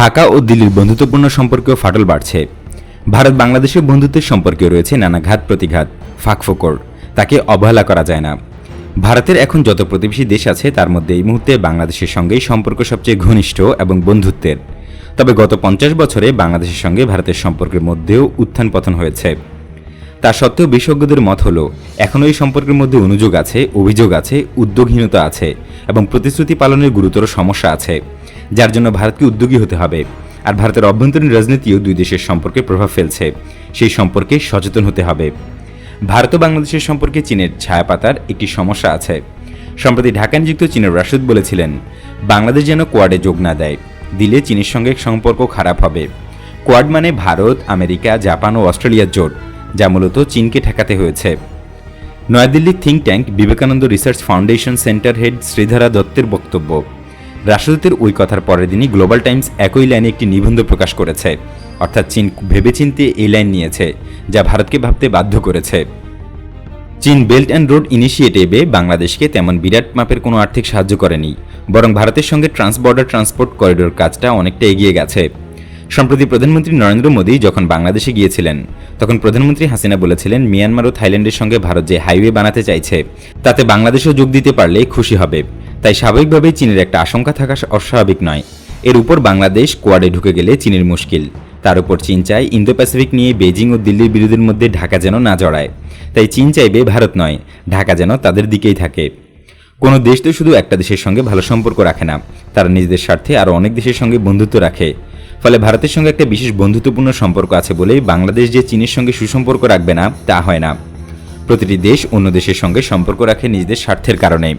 ঢাকা ও দিল্লির বন্ধুত্বপূর্ণ সম্পর্কেও ফাটল বাড়ছে। ভারত বাংলাদেশের বন্ধুত্বের সম্পর্কে রয়েছে নানা ঘাত প্রতিঘাত ফাঁকফোকর তাকে অবহেলা করা যায় না। ভারতের এখন যত প্রতিবেশী দেশ আছে, তার মধ্যে এই মুহূর্তে বাংলাদেশের সঙ্গেই সম্পর্ক সবচেয়ে ঘনিষ্ঠ এবং বন্ধুত্বের। তবে গত পঞ্চাশ বছরে বাংলাদেশের সঙ্গে ভারতের সম্পর্কের মধ্যেও উত্থান পতন হয়েছে। তা সত্ত্বেও বিশেষজ্ঞদের মত হলো, এখনও এই সম্পর্কের মধ্যে অনুযোগ আছে, অভিযোগ আছে, উদ্যোগহীনতা আছে এবং প্রতিশ্রুতি পালনের গুরুতর সমস্যা আছে। যার জন্য ভারতকে উদ্যোগী হতে হবে। আর ভারতের অভ্যন্তরীণ রাজনীতিও দুই দেশের সম্পর্কে প্রভাব ফেলছে। সেই সম্পর্কে সচেতন হতে হবে। ভারত ও বাংলাদেশের সম্পর্কে চীনের ছায়াপাতার একটি সমস্যা আছে। সম্প্রতি ঢাকা নিযুক্ত চীনের রাশিদ বলেছিলেন, বাংলাদেশ যেন কোয়াডে যোগ না দেয়, দিলে চীনের সঙ্গে সম্পর্ক খারাপ হবে। কোয়াড মানে ভারত, আমেরিকা, জাপান ও অস্ট্রেলিয়ার জোট, যা মূলত চীনকে ঠেকাতে হয়েছে। নয়াদিল্লির think tank Vivekananda research foundation centre head Shridhara দত্তের বক্তব্য রাষ্ট্রদূতের ওই কথার পরের দিনই গ্লোবাল টাইমস একই লাইনে একটি নিবন্ধ প্রকাশ করেছে। অর্থাৎ চীন ভেবেচিন্তে এই লাইন নিয়েছে, যা ভারতকে ভাবতে বাধ্য করেছে। চীন বেল্ট অ্যান্ড রোড ইনিশিয়েটিভে বাংলাদেশকে তেমন বিরাট মাপের কোনো আর্থিক সাহায্য করেনি, বরং ভারতের সঙ্গে ট্রান্সবর্ডার ট্রান্সপোর্ট করিডোর কাজটা অনেকটা এগিয়ে গেছে। সম্প্রতি প্রধানমন্ত্রী নরেন্দ্র মোদী যখন বাংলাদেশে গিয়েছিলেন, তখন প্রধানমন্ত্রী হাসিনা বলেছিলেন, মিয়ানমার ও থাইল্যান্ডের সঙ্গে ভারত যে হাইওয়ে বানাতে চাইছে, তাতে বাংলাদেশও যোগ দিতে পারলে খুশি হবে। তাই স্বাভাবিকভাবেই চীনের একটা আশঙ্কা থাকা অস্বাভাবিক নয়। এর উপর বাংলাদেশ কোয়াডে ঢুকে গেলে চীনের মুশকিল। তার উপর চীন চায় ইন্দো প্যাসিফিক নিয়ে বেজিং ও দিল্লির বিরোধীর মধ্যে ঢাকা যেন না জড়ায়। তাই চীন চাইবে ভারত নয়, ঢাকা যেন তাদের দিকেই থাকে। কোনো দেশ তো শুধু একটা দেশের সঙ্গে ভালো সম্পর্ক রাখে না, তারা নিজেদের স্বার্থে আরও অনেক দেশের সঙ্গে বন্ধুত্ব রাখে। ফলে ভারতের সঙ্গে একটা বিশেষ বন্ধুত্বপূর্ণ সম্পর্ক আছে বলেই বাংলাদেশ যে চীনের সঙ্গে সুসম্পর্ক রাখবে না, তা হয় না। প্রতিটি দেশ অন্য দেশের সঙ্গে সম্পর্ক রাখে নিজেদের স্বার্থের কারণে।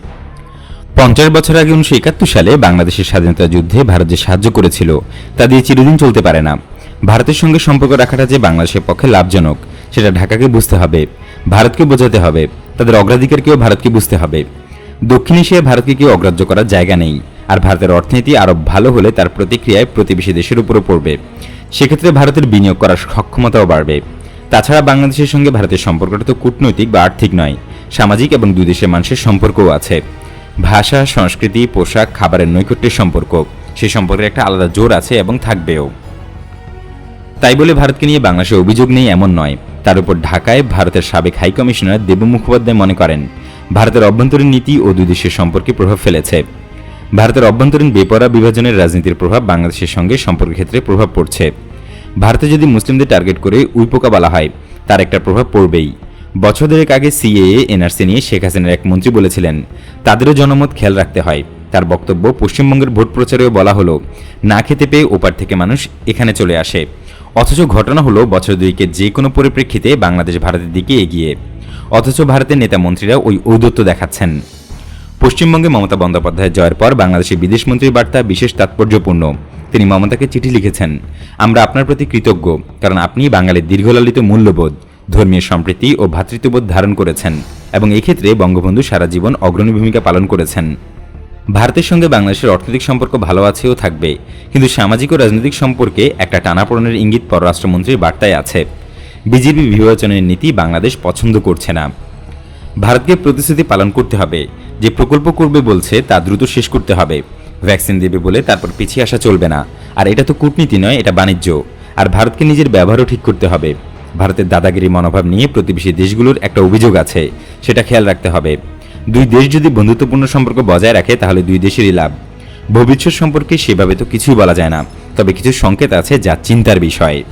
পঞ্চাশ বছর আগে উনিশশো একাত্তর সালে বাংলাদেশের স্বাধীনতা যুদ্ধে ভারত যে সাহায্য করেছিল, তা দিয়ে চিরদিন চলতে পারে না। ভারতের সঙ্গে সম্পর্ক রাখাটা যে বাংলাদেশের পক্ষে লাভজনক, সেটা ঢাকাকে বুঝতে হবে, ভারতকে বোঝাতে হবে, তাদের অগ্রাধিকারকেও ভারতকে বুঝতে হবে। দক্ষিণ এশিয়ায় ভারতকে কেউ অগ্রাহ্য করার জায়গা নেই। আর ভারতের অর্থনীতি আরও ভালো হলে তার প্রতিক্রিয়ায় প্রতিবেশী দেশের উপরও পড়বে। সেক্ষেত্রে ভারতের বিনিয়োগ করার সক্ষমতাও বাড়বে। তাছাড়া বাংলাদেশের সঙ্গে ভারতের সম্পর্কটা তো কূটনৈতিক বা আর্থিক নয়, সামাজিক এবং দুই দেশের মানুষের সম্পর্কও আছে। ভাষা, সংস্কৃতি, পোশাক, খাবারের নৈকট্যের সম্পর্ক, সে সম্পর্কে একটা আলাদা জোর আছে এবং থাকবেও। তাই বলে ভারতকে নিয়ে বাংলাদেশে অভিযোগ নেই এমন নয়। তার উপর ঢাকায় ভারতের সাবেক হাই কমিশনার দেব মুখোপাধ্যায় মনে করেন, ভারতের অভ্যন্তরীণ নীতি ও দুই দেশের সম্পর্কে প্রভাব ফেলেছে। ভারতের অভ্যন্তরীণ বেপরা বিভাজনের রাজনীতির প্রভাব বাংলাদেশের সঙ্গে সম্পর্ক ক্ষেত্রে প্রভাব পড়ছে। ভারতে যদি মুসলিমদের টার্গেট করে উইপোকা বলা হয়, তার একটা প্রভাব পড়বেই। বছর দেড়েক আগে সিএএ, এনআরসি নিয়ে শেখ হাসিনার এক মন্ত্রী বলেছিলেন, তাদেরও জনমত খেয়াল রাখতে হয়। তার বক্তব্য পশ্চিমবঙ্গের ভোট প্রচারেও বলা হলো, না খেতে পেয়ে ওপার থেকে মানুষ এখানে চলে আসে। অথচ ঘটনা হলো, বছর দুইকে যে কোনো পরিপ্রেক্ষিতে বাংলাদেশ ভারতের দিকে এগিয়ে। অথচ ভারতের নেতা মন্ত্রীরা ওই ঔদত্য দেখাচ্ছেন। পশ্চিমবঙ্গে মমতা বন্দ্যোপাধ্যায়ের জয়ের পর বাংলাদেশের বিদেশমন্ত্রীর বার্তা বিশেষ তাৎপর্যপূর্ণ। তিনি মমতাকে চিঠি লিখেছেন, আমরা আপনার প্রতি কৃতজ্ঞ, কারণ আপনি বাঙালির দীর্ঘলালিত মূল্যবোধ, ধর্মীয় সম্প্রীতি ও ভ্রাতৃত্ববোধ ধারণ করেছেন এবং এক্ষেত্রে বঙ্গবন্ধু সারা জীবন অগ্রণী ভূমিকা পালন করেছেন। ভারতের সঙ্গে বাংলাদেশের অর্থনৈতিক সম্পর্ক ভালো আছে ও থাকবে, কিন্তু সামাজিক ও রাজনৈতিক সম্পর্কে একটা টানাপোড়েনের ইঙ্গিত পররাষ্ট্রমন্ত্রীর বার্তায় আছে। বিজেপি বিভাজনের নীতি বাংলাদেশ পছন্দ করছে না। ভারতকে প্রতিশ্রুতি পালন করতে হবে। যে প্রকল্প করবে বলছে, তা দ্রুত শেষ করতে হবে। ভ্যাকসিন দেবে বলে তারপর পিছিয়ে আসা চলবে না। আর এটা তো কূটনীতি নয়, এটা বাণিজ্য। আর ভারতকে নিজের ব্যবহারও ঠিক করতে হবে। ভারতের দাদাগিরি মনোভাব নিয়ে প্রতিবেশী দেশগুলোর একটা অভিযোগ আছে, সেটা খেয়াল রাখতে হবে। দুই দেশ যদি বন্ধুত্বপূর্ণ সম্পর্ক বজায় রাখে, তাহলে দুই দেশেরই লাভ। ভবিষ্যৎ সম্পর্কে সেভাবে তো কিছুই বলা যায় না। তবে কিছু সংকেত আছে যা চিন্তার বিষয়।